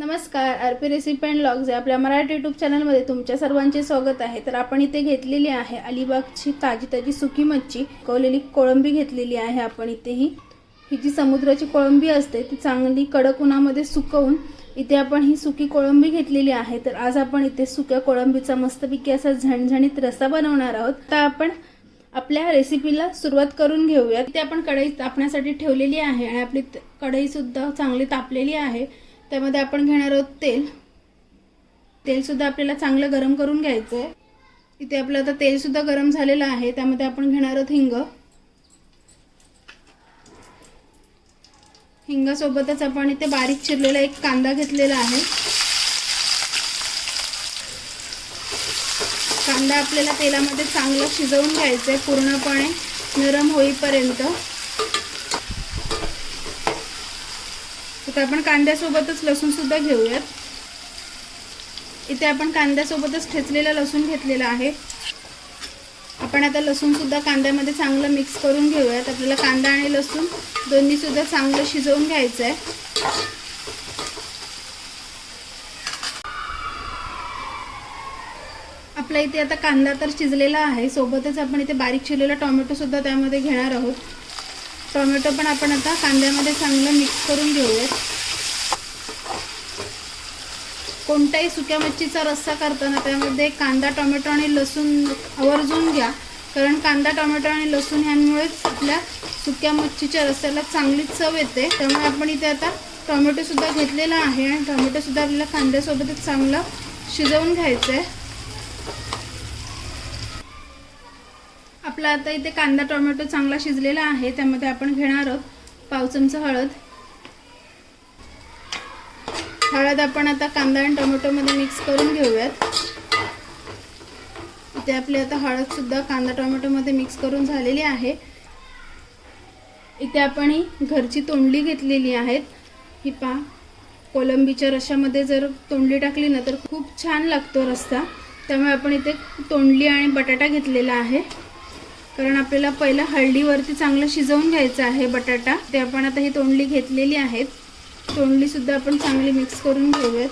नमस्कार R P recipe and logs या आपल्या मराठी यूट्यूब चॅनलमध्ये तुमच्या सर्वांचे स्वागत आहे. तर आपण इथे घेतलेली आहे अलिबागची ताजी ताजी सुकी मच्छी. कवलेली कोळंबी घेतलेली आहे आपण इथे ही ही जी समुद्राची कोळंबी असते ती चांगली कडक उन्हामध्ये सुकवून इथे आपण ही सुकी कोळंबी घेतलेली आहे. तर आज आपण इथे सुक्या कोळंबीचा मस्तपैकी असा झणझणीत रस्सा बनवणार आहोत. तर आपण आपल्या रेसिपीला सुरुवात करून घेऊयात. इथे आपण कढई तापण्यासाठी ठेवलेली आहे आणि आपली कढईसुद्धा चांगली तापलेली आहे. त्यामध्ये आपण घेणार आहोत तेल. तेल सुद्धा आपल्याला चांगलं गरम करून घ्यायचं आहे इथे आपलं आता तेल सुद्धा गरम झालेलं आहे. त्यामध्ये आपण घेणार आहोत हिंग. हिंगासोबतच आपण इथे बारीक चिरलेला एक कांदा घेतलेला आहे. कांदा आपल्याला तेलामध्ये चांगला शिजवून घ्यायचा आहे पूर्णपणे नरम होईपर्यंत. आता आपण कांद्यासोबतच लसूण सुद्धा घेऊयात. इथे आपण कांद्यासोबतच ठेचलेला लसूण घेतलेला आहे. आपण आता लसूण सुद्धा कांद्यामध्ये चांगलं मिक्स करून घेऊयात. आपल्याला कांदा आणि लसूण दोन्ही सुद्धा चांगलं शिजवून घ्यायचं आहे आपला इथे आता कांदा तर शिजलेला आहे. सोबतच आपण इथे बारीक चिरलेला टोमॅटो सुद्धा त्यामध्ये घेणार आहोत. टोमॅटो पण आपण आता कांद्यामध्ये चांगलं मिक्स करून घेऊयात. कोणत्याही सुक्या मच्छीचा रस्सा करताना त्यामध्ये कांदा टोमॅटो आणि लसूण आवर्जून घ्या. कारण कांदा टोमॅटो आणि लसूण ह्यांमुळेच आपल्या सुक्या मच्छीच्या रस्त्याला चांगली चव येते. त्यामुळे आपण इथे आता टोमॅटोसुद्धा घेतलेला आहे आणि टोमॅटोसुद्धा आपल्याला कांद्यासोबतच चांगलं शिजवून घ्यायचं आहे आपला आता इथे कांदा टोमॅटो चांगला शिजलेला आहे त्यामध्ये आपण घेणार आहोत पाव चमचा हळद. हळद आपण आता कांदा आणि टोमॅटोमध्ये मिक्स करून घेऊयात. इथे आपली आता हळद सुद्धा कांदा टोमॅटोमध्ये मिक्स करून झालेली आहे. इथे आपण ही घरची तोंडली घेतलेली आहेत. ही पा कोलंबीच्या रशामध्ये जर तोंडली टाकली ना तर खूप छान लागतो रस्ता त्यामुळे आपण इथे तोंडली आणि बटाटा घेतलेला आहे. कारण आपल्याला पहिलं हळदीवरती चांगलं शिजवून घ्यायचं आहे बटाटा. ते आपण आता ही तोंडली घेतलेली आहेत. तोंडली सुद्धा आपण चांगली मिक्स करून घेऊयात.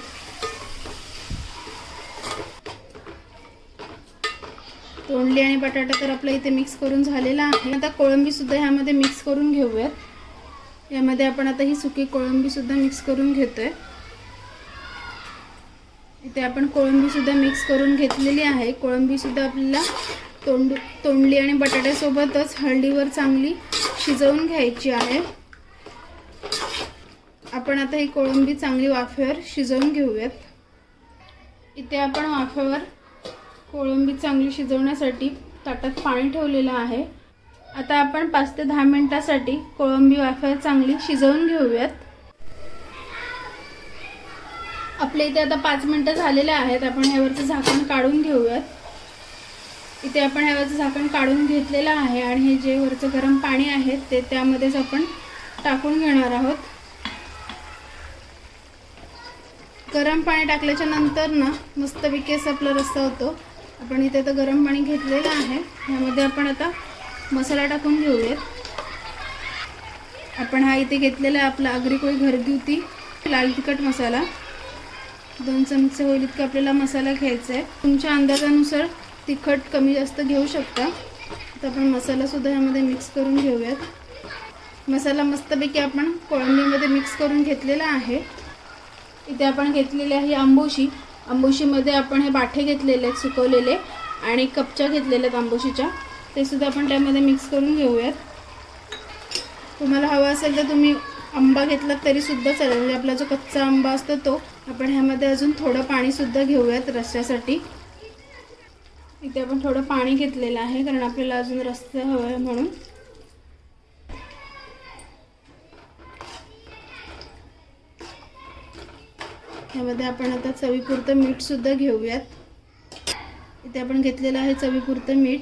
तोंडली आणि बटाटा तर आपल्या इथे मिक्स करून झालेला आहे. आता कोळंबी सुद्धा ह्यामध्ये मिक्स करून घेऊयात. यामध्ये आपण आता ही सुकी कोळंबी सुद्धा मिक्स करून घेतोय. इथे आपण कोळंबी सुद्धा मिक्स करून घेतलेली आहे. कोळंबी सुद्धा आपल्याला तोंड तोंडली आणि बटाट्यासोबतच हळदीवर चांगली शिजवून घ्यायची आहे. आपण आता ही कोळंबी चांगली वाफेवर शिजवून घेऊयात. इथे आपण वाफेवर कोळंबी चांगली शिजवण्यासाठी ताटात पाणी ठेवलेलं आहे. आता आपण पाच ते दहा मिनिटासाठी कोळंबी वाफेवर चांगली शिजवून घेऊयात. आपल्या इथे आता पाच मिनटं झालेले आहेत. आपण ह्यावरचं झाकण काढून घेऊयात. इथे आपण ह्यावरचं झाकण काढून घेतलेलं आहे आणि हे जे वरचं गरम पाणी आहे ते त्यामध्येच आपण टाकून घेणार आहोत. गरम पाणी टाकल्याच्या नंतर ना मस्त विकेस आपला रस्सा होतो. आपण इथे तर गरम पाणी घेतलेलं आहे. ह्यामध्ये आपण आता मसाला टाकून घेऊयात. आपण हा इथे घेतलेला आहे आपला आगरी घरगुती लाल तिखट मसाला. दोन चमचे होईल इतका आपल्याला मसाला घ्यायचा आहे. तुमच्या अंदाजानुसार तिखट कमी जास्त घेऊ शकता. तर आपण मसालासुद्धा ह्यामध्ये मिक्स करून घेऊयात. मसाला मस्तपैकी आपण कोळंबीमध्ये मिक्स करून घेतलेला आहे. इथे आपण घेतलेली आहे आंबोशी. आंबोशीमध्ये आपण हे बाठे घेतलेले आहेत सुकवलेले आणि कपच्या घेतलेल्या आहेत आंबोशीच्या. ते सुद्धा आपण त्यामध्ये मिक्स करून घेऊयात. तुम्हाला हवा असेल तर तुम्ही आंबा घेतला तरीसुद्धा चालेल. म्हणजे आपला जो कच्चा आंबा असतो तो आपण ह्यामध्ये अजून थोडं पाणीसुद्धा घेऊयात रस्त्यासाठी. इथे आपण थोडं पाणी घेतलेलं आहे कारण आपल्याला अजून रस्ते हवं आहे म्हणून. यामध्ये आपण आता चवीपुरतं मीठ सुद्धा घेऊयात. इथे आपण घेतलेलं आहे चवीपुरतं मीठ.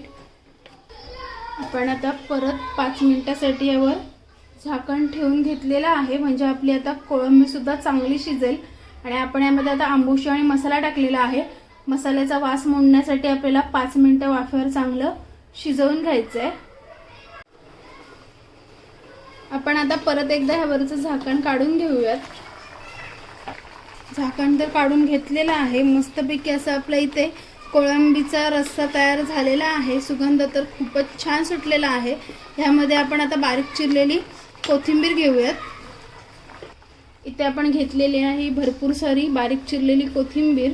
आपण आता परत पाच मिनिटासाठी यावर झाकण ठेवून घेतलेलं आहे म्हणजे आपली आता कोळंबीसुद्धा चांगली शिजेल. आणि आपण यामध्ये आता आंबुशी आणि मसाला टाकलेला आहे. मसाल्याचा वास मोडण्यासाठी आपल्याला पाच मिनटं वाफेवर चांगलं शिजवून घ्यायचं आहे आपण आता परत एकदा ह्यावरचं झाकण काढून घेऊयात. झाकण तर काढून घेतलेलं आहे. मस्तपैकी असं आपल्या इथे कोळंबीचा रस्सा तयार झालेला आहे. सुगंध तर खूपच छान सुटलेला आहे. ह्यामध्ये आपण आता बारीक चिरलेली कोथिंबीर घेऊयात. इथे आपण घेतलेली आहे भरपूर सारी बारीक चिरलेली कोथिंबीर.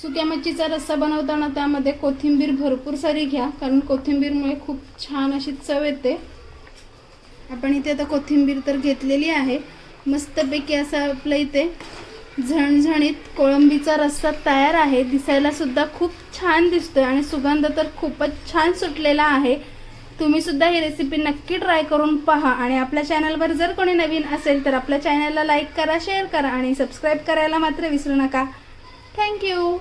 सुक्या मच्छीचा रस्सा बनवताना त्यामध्ये कोथिंबीर भरपूर सारी घ्या कारण कोथिंबीरमुळे खूप छान अशी चव येते. आपण इथे आता कोथिंबीर तर घेतलेली आहे. मस्तपैकी असा आपलं इथे झणझणीत कोळंबीचा रस्सा तयार आहे. दिसायला सुद्धा खूप छान दिसतोय आणि सुगंध तर खूपच छान सुटलेला आहे. तुम्ही सुद्धा ही रेसिपी नक्की ट्राय करून पहा आणि आपल्या चॅनलवर जर कोणी नवीन असेल तर आपल्या चॅनलला लाईक करा शेअर करा आणि सबस्क्राईब करायला मात्र विसरू नका. थँक्यू